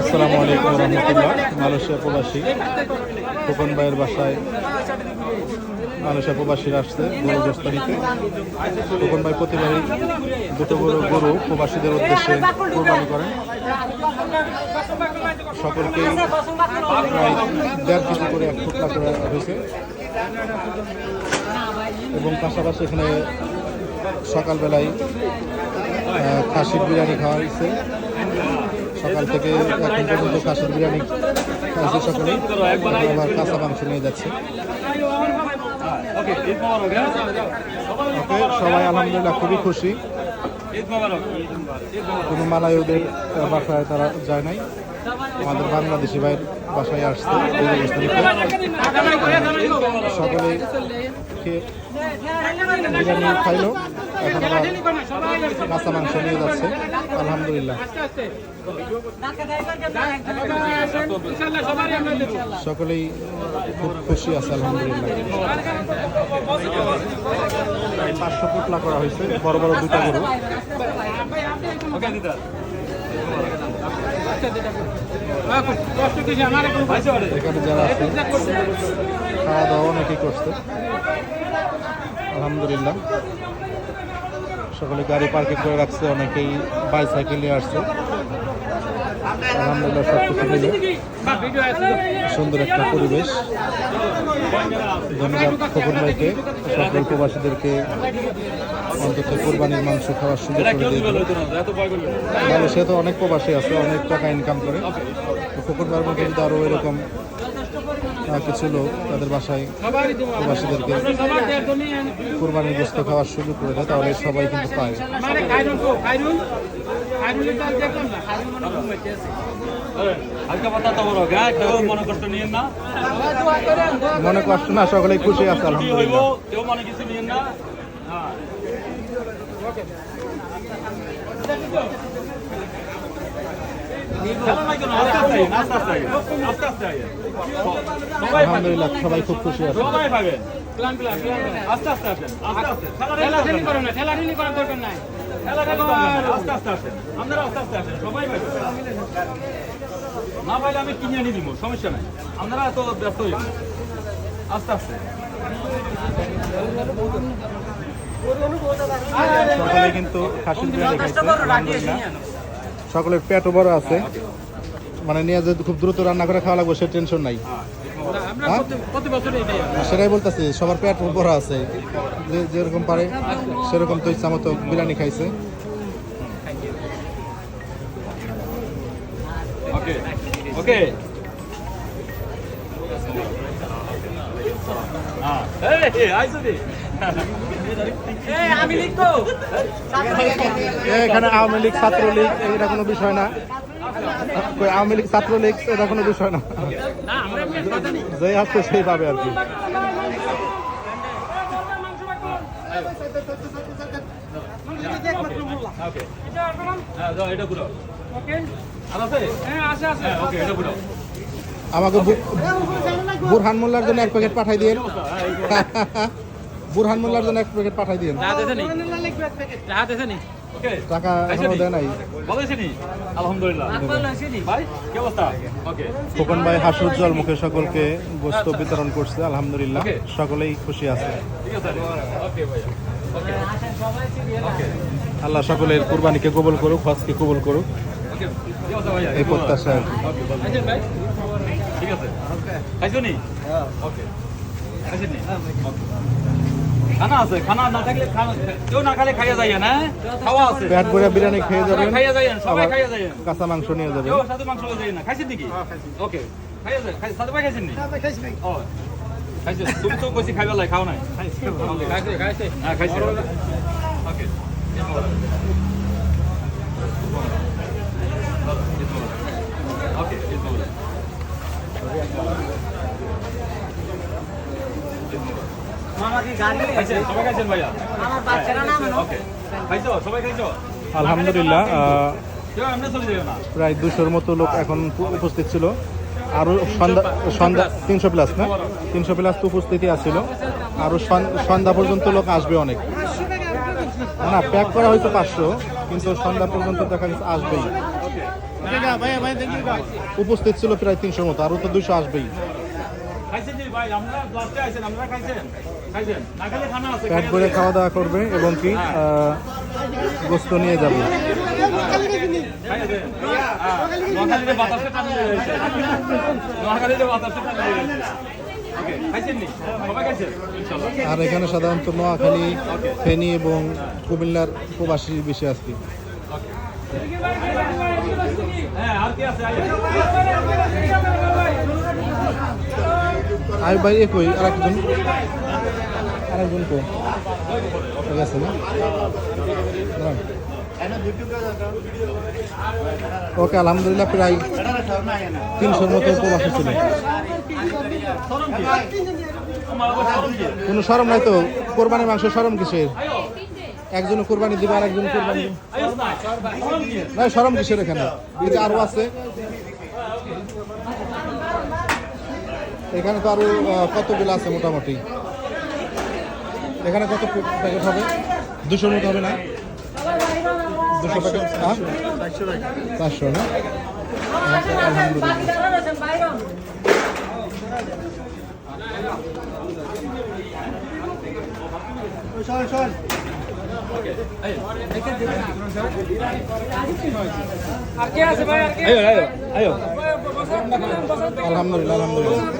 আসসালামু আলাইকুম রহমতুল্লাহ। মালয়েশিয়া প্রবাসী, খোকন ভাইয়ের বাসায় মালয়েশিয়া প্রবাসীরা আসছে গরু গোস্ত নিতে খোকন ভাই প্রতিবারই দুটো বড় গরু প্রবাসীদের উদ্দেশ্যে কোরবানি করেন সকলকে প্রায় দেড় কেজি করে এক ফুটলা করে হয়েছে। এবং পাশাপাশি এখানে সকালবেলায় খাসির বিরিয়ানি খাওয়া হয়েছে। সকাল থেকে এখন পর্যন্ত খাসির বিরিয়ানি খাইছে সকলে আবার কাঁচা মাংস নিয়ে যাচ্ছে। ওকে, সবাই আলহামদুলিল্লাহ খুবই খুশি। কোনো মালায়ুদের বাসায় তারা যায় নাই। আমাদের বাংলাদেশি ভাইয়ের বাসায় আসছে খেয়ে বিরিয়ানি খাইলো কাঁচা মাংস নিয়ে যাচ্ছে আলহামদুলিল্লাহ সকলেই খুব খুশি আছে, আলহামদুলিল্লাহ। পাঁচশো পুটলা করা হয়েছে, বড় বড় দুটা গরু। এখানে যারা আছে খাওয়া দাওয়া অনেকেই করছে। আলহামদুলিল্লাহ। সকলে গাড়ি পার্কিং করে রাখছে, অনেকেই বাইসাইকেল নিয়ে আসছে। আলহামদুলিল্লাহ সব কিছু মিলে সুন্দর একটা পরিবেশ। ধন্যবাদ খবর ভাইকে সকল প্রবাসীদেরকে অন্তত কোরবানির মাংস খাওয়ার সুযোগ করে দিয়ে। মালয়েশিয়া তো অনেক প্রবাসী আছে, অনেক টাকা ইনকাম করে। তো ফকুরবার মধ্যে যদি আরও এরকম কিছু লোক তাদের বাসায় প্রবাসীদেরকে কোরবানির গোস্ত খাওয়ার সুযোগ করে দেয়, তাহলে সবাই কিন্তু পায়। মনে কষ্ট না, সকলেই খুশি আছে, আলহামদুলিল্লাহ। আলহামদুলিল্লাহ সবাই খুব খুশি আছে সবাই পাবেন আস্তে আস্তে আসেন আস্তে আস্তে। আস্তে আস্তে আসেন। আপনারা আস্তে আস্তে আসেন সবাই না পাইলে আমি কিনে আনি দিব সমস্যা নাই। আপনারা এত ব্যস্ত হইব না। আস্তে আস্তে। কিন্তু সকলের পেটও বড় আছে। মানে নিয়ে যে খুব দ্রুত রান্না করে খাওয়া লাগবে সে টেনশন নাই। হ্যাঁ? সেটাই বলতেছি সবার পেট বড় আছে। যে যেরকম পারে সেরকম তো ইচ্ছা মতো বিরিয়ানি খাইছে। ওকে ওকে হ্যাঁ এই আইসো এখানে আওয়ামী লীগ ছাত্রলীগ এটা কোনো বিষয় না। আওয়ামী লীগ ছাত্রলীগ এটা কোনো বিষয় না। যে আসছে সেই পাবে আর কি হ্যাঁ এটা পুরো আর আছে? হ্যাঁ ওকে এটা পুরো আমাকে বুরহান মোল্লার জন্য এক প্যাকেট পাঠাই দিয়ে বুরহান মোল্লার জন্য এক প্যাকেট পাঠাই দিয়ে টাকা এখনও দেয় নাই। ভালো ভাই কি অবস্থা? খোকন ভাই হাসুজ্জ্বল মুখে সকলকে গোস্ত বিতরণ করছে আলহামদুলিল্লাহ। সকলেই খুশি আছে। ঠিক আছে ওকে ভাই ওকে। ওকে। আল্লাহ সকলের কুরবানিকে কবুল করুক হজকে কবুল করুক। এই প্রত্যাশা ঠিক আছে? খাইছো নি? ওকে খাইছেন নি? খানা আছে খানা না থাকলে কেউ না খালে খাইয়া খাওয়া আছে। পেট ভরে বিরিয়ানি খেয়ে যাবেন। খাইয়া যাইয়েন সবাই খাইয়া যাইয়েন কাঁচা মাংস নিয়ে যাবেন। কেউ সাথে মাংস লয়ে যাইয়েন না। খাইছেন নাকি? ওকে খাইয়া যায় খাই সাথে খাইছেন নি? ও খাইছে তুমি তো কইছি খাইবা লাই খাও নাই? ওকে খাইছে খাইছে। হ্যাঁ খাইছে। ওকে ভাইয়া ওকে খাইছো সবাই খাইছো আলহামদুলিল্লাহ প্রায় দুশোর মতো লোক এখন উপস্থিত ছিল। আরও সন্ধ্যা সন্ধ্যা তিনশো প্লাস না? তিনশো প্লাস তো উপস্থিতি আছিল। আরও সন- সন্ধ্যা পর্যন্ত লোক আসবে অনেক। না প্যাক করা হয়েছে পাঁচশো কিন্তু সন্ধ্যা পর্যন্ত দেখা গেছে আসবেই। উপস্থিত ছিল প্রায় তিনশোর মতো আরও তো দুইশো আসবেই। প্যাট ভরে খাওয়া দাওয়া করবে এবং কি আহ, গোস্ত নিয়ে যাবে। আর এখানে সাধারণত নোয়াখালী ফেনী এবং কুমিল্লার প্রবাসী বেশি আসছে হ্যাঁ আর কি আছে? ভাই এ কই? আরেকজন? আরেকজন কো গেছে না? ওকে, আলহামদুলিল্লাহ, প্রায় তিনশোর মতো প্রবাসী ছিল কোনো সরম নাই তো? কোরবানি মাংস সরম কিসের? একজন কোরবানি দিবে আর একজন কোরবানি না সরম কিসের এখানে? আরও আছে। এখানে তো আরও কতগুলো আছে মোটামুটি? এখানে কত প্যাকেট হবে? দুশোর মতো হবে না? দুশো প্যাকেট? চারশো না? আলহামদুলিল্লাহ আলহামদুলিল্লাহ।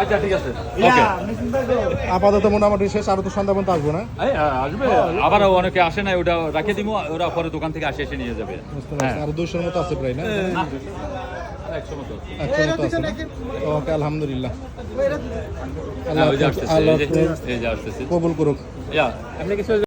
আচ্ছা ঠিক আছে। আপাতত মোটামুটি শেষ আরও তো সন্ধ্যা পর্যন্ত আসব না? আসবে। আবার অনেকে আসে না ওটা রাখে দিব ওরা পরে দোকান থেকে আসে এসে নিয়ে যাবে। বুঝতে পারছি। আরও দুশোর মতো আছে প্রায় না? আছে না? ওকে আলহামদুলিল্লাহ। হ্যাঁ, আল্লাহ কবুল করুক।